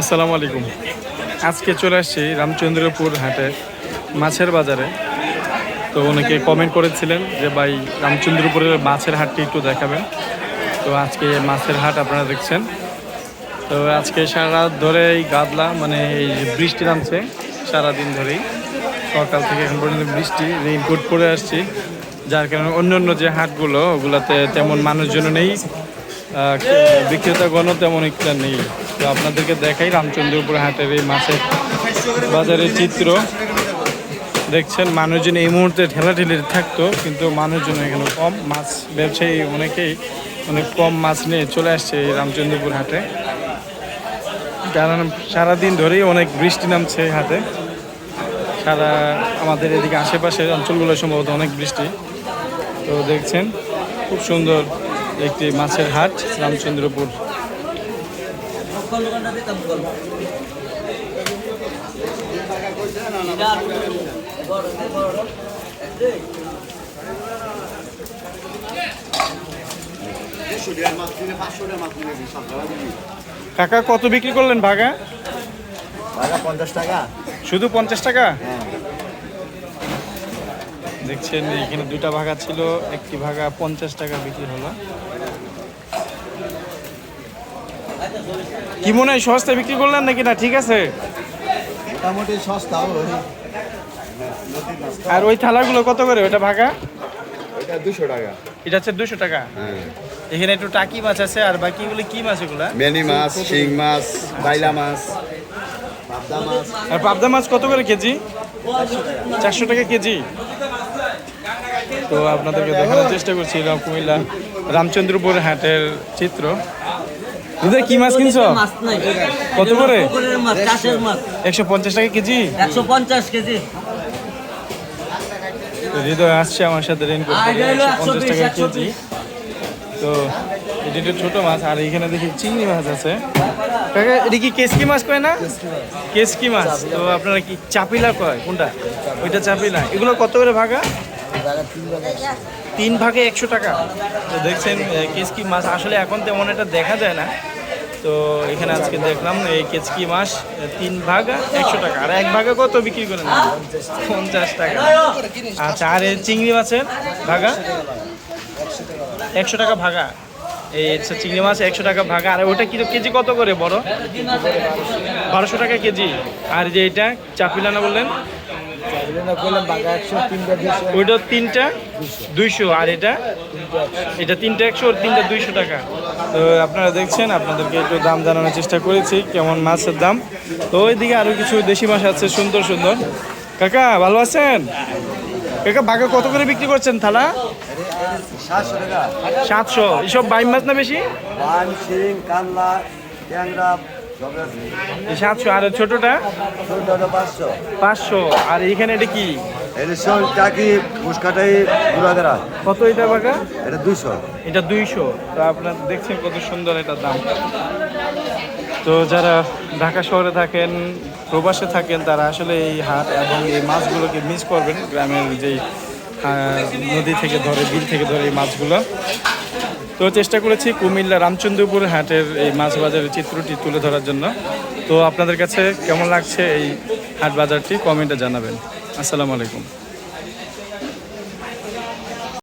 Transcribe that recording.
আসসালামু আলাইকুম। আজকে চলে আসছি রামচন্দ্রপুর হাটে মাছের বাজারে। তো অনেকে কমেন্ট করেছিলেন যে, ভাই, রামচন্দ্রপুরের মাছের হাটটি একটু দেখাবেন। তো আজকে মাছের হাট আপনারা দেখছেন। তো আজকে সারা রাত ধরে এই গাদলা মানে এই বৃষ্টি নামছে, সারাদিন ধরেই। সকাল থেকে এখন পর্যন্ত বৃষ্টি রেইনকোট পরে আসছি। যার কারণে অন্য অন্য যে হাটগুলো, ওগুলাতে তেমন মানুষজন নেই বিক্রেতাগণও তেমন একটা নেই। তো আপনাদেরকে দেখাই রামচন্দ্রপুর হাটের এই মাছের বাজারের চিত্র। দেখছেন, মানুষজন এই মুহূর্তে ঠেলাঠেলি থাকতো, কিন্তু মানুষজন এখানে কম। মাছ ব্যবসায়ী অনেকেই অনেক কম মাছ নিয়ে চলে আসছে এই রামচন্দ্রপুর হাটে। কারণ সারাদিন ধরেই অনেক বৃষ্টি নামছে হাটে। সারা আমাদের এদিকে আশেপাশের অঞ্চলগুলো সম্ভবত অনেক বৃষ্টি। তো দেখছেন, খুব সুন্দর একটি মাছের হাট রামচন্দ্রপুর। কাকা কত বিক্রি করলেন ভাগা? ভাগা পঞ্চাশ টাকা। শুধু পঞ্চাশ টাকা? হ্যাঁ। দেখছেন এখানে দুটা ভাগা ছিল একটি ভাগা পঞ্চাশ টাকা বিক্রি হলো। কি মনে হয় সস্তায় বিক্রি করলেন নাকি না? ঠিক আছে। মোটামুটি সস্তা ওই আর ওই থালাগুলো কত করে? ওটা ভাগা? দুশো টাকা। এটা হচ্ছে দুশো টাকা। হ্যাঁ। এখানে একটু টাকি মাছ আছে আর বাকি এগুলো কি মাছ এগুলা? মেনি মাছ শিং মাছ বাইলা মাছ পাবদা মাছ। আর পাবদা মাছ কত করে কেজি? চারশো টাকা কেজি। তো আপনাদেরকে দেখানোর চেষ্টা করছি রাম কুমিল্লা রামচন্দ্রপুর হাটের চিত্র। দিদা কি মাছ কিনছো? মাছ নাই। কত করে? একশো পঞ্চাশ টাকা কেজি? একশো পঞ্চাশ কেজি। হৃদয় আসছে আমার সাথে এটা পঞ্চাশ টাকা কেজি। তো এটা একটু ছোট মাছ আর এখানে দেখি চিংড়ি মাছ আছে। এটা কি কেসকি মাছ কয় না? কেসকি মাছ। তো আপনারা কি চাপিলা কয়? কোনটা? ওইটা চাপিলা। এগুলো কত করে ভাগা? তিন ভাগে একশো। টাকা। তো দেখছেন কেসকি মাছ আসলে এখন তেমন একটা দেখা যায় না। তো এখানে আজকে দেখলাম এই কেচকি মাছ তিন ভাগ, একশো টাকা। আর এক ভাগে কত বিক্রি করেন? পঞ্চাশ টাকা। আচ্ছা আর চিংড়ি মাছের ভাগা? একশো টাকা ভাগা। এই আচ্ছা চিংড়ি মাছ, একশো টাকা ভাগা। আর ওটা কিলো কেজি কত করে বড়? বারোশো টাকা কেজি। আর যে এটা, চাপিলানা বললেন? ওইটা তিনটা দুইশো আর এটা? এটা তিনটা একশো আর তিনটা দুইশো টাকা। তো আপনারা দেখছেন আপনাদেরকে একটু দাম জানানোর চেষ্টা করেছি কেমন মাছের দাম। তো ওইদিকে আরও কিছু দেশি মাছ আছে সুন্দর সুন্দর। কাকা ভালো আছেন? কাকা বাঘা কত করে বিক্রি করছেন থালা? সাতশো। এসব বাইম মাছ না বেশি? সাতশো আর ছোটটা? পাঁচশো। পাঁচশো। আর এইখানে এটা কি? এটা টাকি মুসকাটাই গুড়াগড়া কত এটা বাঘা? এটা দুশো এটা দুইশো। তো আপনার দেখছেন কত সুন্দর এটার দাম। তো যারা ঢাকা শহরে থাকেন প্রবাসে থাকেন তারা আসলে এই হাট এবং এই মাছগুলোকে মিস করবেন। গ্রামের যেই নদী থেকে ধরে বিল থেকে ধরে এই মাছগুলো। তো চেষ্টা করেছি কুমিল্লা রামচন্দ্রপুর হাটের এই মাছ বাজারের চিত্রটি তুলে ধরার জন্য। তো আপনাদের কাছে কেমন লাগছে এই হাট বাজারটি? কমেন্টে জানাবেন। আসসালামু আলাইকুম।